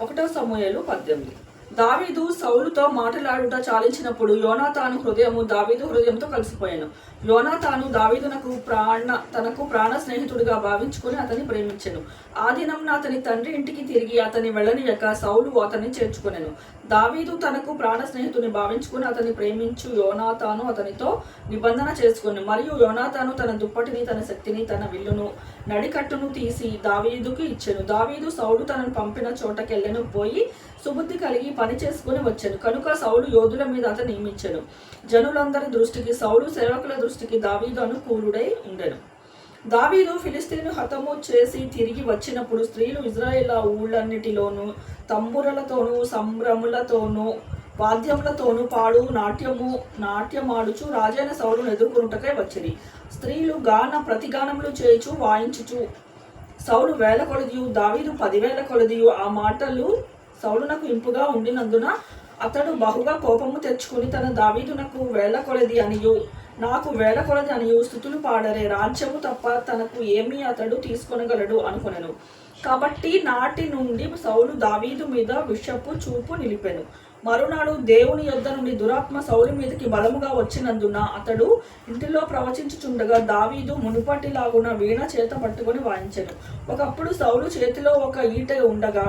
ఒకటో సమూహలు పద్దెనిమిది. దావీదు సౌలుతో మాట్లాడుట చాలించినప్పుడు యోనాతాను హృదయము దావీదు హృదయంతో కలిసిపోయాను. యోనాతాను దావీదునకు ప్రాణ తనకు ప్రాణ స్నేహితుడిగా భావించుకుని అతన్ని ప్రేమించాను. ఆ దినం అతని తండ్రి ఇంటికి తిరిగి అతని వెళ్ళనియక సౌలు అతన్ని చేర్చుకునేను. దావీదు తనకు ప్రాణ స్నేహితుని భావించుకుని అతన్ని ప్రేమించు యోనాతాను అతనితో నిబంధన చేసుకుని. మరియు యోనాతాను తన దుప్పటిని తన శక్తిని తన విల్లును నడికట్టును తీసి దావీదుకు ఇచ్చాను. దావీదు సౌలు తనను పంపిన చోటకెళ్ళను. పోయి సుబుద్ధి కలిగి పని చేసుకుని వచ్చాను కనుక సౌలు యోధుల మీద అతను నియమించాను జనులందరి దృష్టికి సౌలు సేవకుల దృష్టికి దావీదు అనుకూలుడై ఉండెను. దావీదు ఫిలిస్తీను హతము చేసి తిరిగి వచ్చినప్పుడు స్త్రీలు ఇజ్రాయేల్ ఊళ్ళన్నిటిలోనూ తంబురలతోనూ సంభ్రములతోనూ వాద్యములతోనూ పాడు నాట్యము నాట్యమాడుచు రాజైన సౌలును ఎదుర్కొనుటకై వచ్చిరి. స్త్రీలు గాన ప్రతిగానములు చేయుచు వాయించుచు. సౌలు వేల కొలదియు దావీదు పదివేల కొలదియు ఆ మాటలు సౌలునకు ఇంపుగా ఉండినందున అతడు బహుగా కోపము తెచ్చుకుని తన దావీదునకు వేల కొలది అనియు నాకు వేల కొలది అనియు స్థుతులు పాడరే రాజ్యము తప్ప తనకు ఏమీ అతడు తీసుకొనగలడు అనుకొనెను. కాబట్టి నాటి నుండి సౌలు దావీదు మీద విషపు చూపు నిలిపెను. మరునాడు దేవుని యొద్ద నుండి దురాత్మ సౌలు మీదకి బలముగా వచ్చినందున అతడు ఇంటిలో ప్రవచించుచుండగా దావీదు మునుపటిలాగున వీణ చేత పట్టుకొని వాయించాడు ఒకప్పుడు సౌలు చేతిలో ఒక ఈట ఉండగా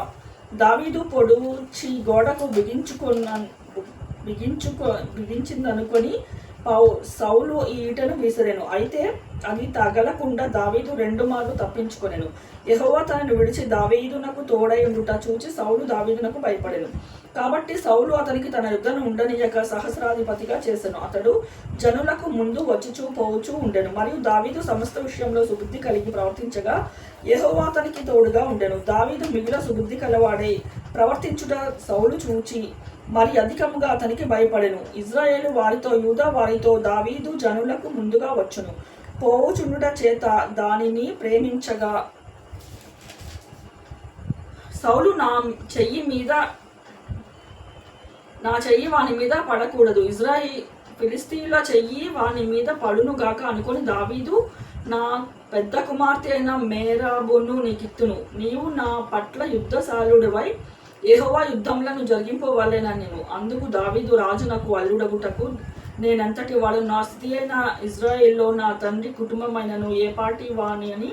దావీదు పొడుచి గోడకు బిగించుకున్న బిగించుకో బిగించిందనుకొని పౌ సౌలు ఈ ఈటను విసిరెను. అయితే అది తగలకుండా దావీదు రెండు మార్లు తప్పించుకొనెను. యహోవా తనను విడిచి దావీదునకు తోడై ఉండుట చూచి సౌలు దావీదునకు భయపడెను. కాబట్టి సౌలు అతనికి తన యుద్ధను ఉండనియక సహస్రాధిపతిగా చేసెను. అతడు జనులకు ముందు వచ్చుచూ పోవుచూ ఉండెను. మరియు దావీదు సమస్త విషయంలో సుబుద్ధి కలిగి ప్రవర్తించగా యహోవా అతనికి తోడుగా ఉండెను. దావీదు మిగిలిన సుబుద్ధి కలవాడై ప్రవర్తించుట సౌలు చూచి మరి అధికముగా అతనికి భయపడెను. ఇజ్రాయేలు వారితో యూదా వారితో దావీదు జనులకు ముందుగా వచ్చును. పోవుచుండుట చేత దానిని ప్రేమించగా సౌలు నా చెయ్యి మీద నా చెయ్యి వాని మీద పడకూడదు. ఇజ్రాయి ఫిలిస్తీన్ల చెయ్యి వాని మీద పడును అనుకుని అనుకొని దావీదు నా పెద్ద కుమార్తె అయిన మేరాబును నీకిత్తును. నీవు నా పట్ల యుద్ధశాలుడివై ఏహోవా యుద్ధములను జరిగింపవలెన నేను? అందుకు దావీదు రాజు నాకు అల్లుడగుటకు నేనంతటి వాడు? నా స్థితి అయిన ఇజ్రాయెల్లో నా తండ్రి కుటుంబమైనను ఏ పాటి వాణి అని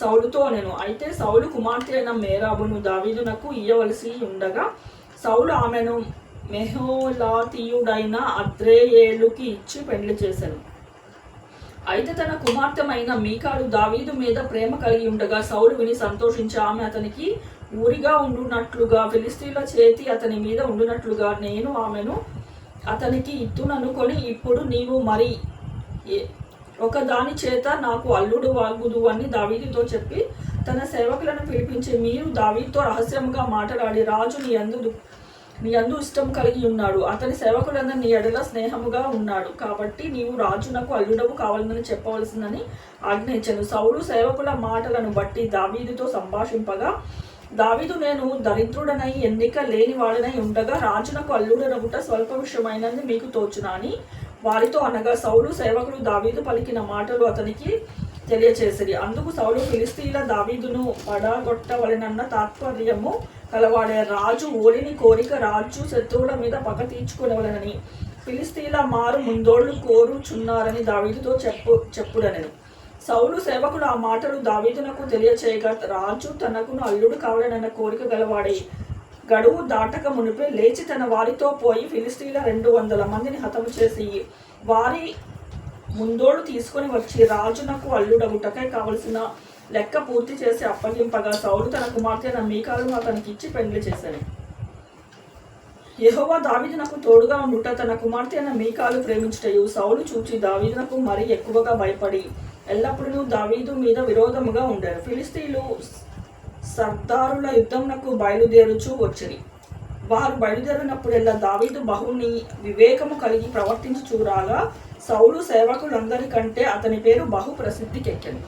సౌలుతో నేను అయితే సౌలు కుమార్తె అయిన మేరాబును దావీదునకు ఇయ్యవలసి ఉండగా సౌలు ఆమెను మెహోలాతీయుడైన అద్రేయేలుకి ఇచ్చి పెండ్లి చేశాను అయితే తన కుమార్తెమైన మీకాడు దావీదు మీద ప్రేమ కలిగి ఉండగా సౌలు విని సంతోషించి ఆమె అతనికి ఊరిగా ఉండునట్లుగా ఫిలిస్తీన్ల చేతి అతని మీద ఉండునట్లుగా నేను ఆమెను అతనికి ఇత్తుననుకొని ఇప్పుడు నీవు మరి ఏ- ఒక దాని చేత నాకు అల్లుడు వాగుదు అని దావీదితో చెప్పి తన సేవకులను పిలిపించి మీరు దావీతో రహస్యంగా మాట్లాడి రాజు నీ అందు నీ అందు ఇష్టం కలిగి ఉన్నాడు. అతని సేవకులందరూ నీ ఎడల స్నేహముగా ఉన్నాడు. కాబట్టి నీవు రాజునకు అల్లుడవు కావాలని చెప్పవలసిందని ఆజ్ఞయించను సౌలు సేవకుల మాటలను బట్టి దావీదితో సంభాషింపగా దావిదు నేను దరిద్రుడనై ఎన్నిక లేని వాడనై ఉండగా రాజునకు అల్లుడనగుట స్వల్ప విషయమైనది మీకు తోచునా అని వారితో అనగా సౌలు సేవకులు దావీదు పలికిన మాటలు అతనికి తెలియచేసిరి. అందుకు సౌలు ఫిలిస్తీన్ల దావీదును పడగొట్టవలెనన్న తాత్పర్యము కలవాడే రాజు ఓలిని కోరిక రాజు శత్రువుల మీద పగ తీర్చుకునవలనని ఫిలిస్తీన్ల మారు ముందోళ్ళు కోరుచున్నారని దావీదుతో చెప్పు చెప్పుడనని. సౌలు సేవకుడు ఆ మాటలు దావీదునకు తెలియచేయగా రాజు తనకును అల్లుడు కావాలనన్న కోరిక గలవాడే. గడువు దాటక మునిపే లేచి తన వారితో పోయి ఫిలిస్తీన్ల రెండు వందల మందిని హతము చేసి వారి ముందోడు తీసుకొని వచ్చి రాజునకు అల్లుడగుటకై కావలసిన లెక్క పూర్తి చేసి అప్పగింపగా సౌలు తన కుమార్తె మీకాలను అతనికి ఇచ్చి పెళ్ళి చేశాడు. యహోవా దావిదనకు తోడుగా ఉండుట తన కుమార్తె అయిన మీకాలు ప్రేమించుటయు సౌలు చూచి దావిదనకు మరీ ఎక్కువగా భయపడి ఎల్లప్పుడూ దావీదు మీద విరోధముగా ఉండారు. ఫిలిస్తీన్లు సర్దారుల యుద్ధమునకు బయలుదేరుచూ వచ్చిరి వారు బయలుదేరినప్పుడెల్లా దావీదు బహుని వివేకము కలిగి ప్రవర్తించుచూరాగా సౌలు సేవకులందరికంటే అతని పేరు బహు ప్రసిద్ధికెక్కింది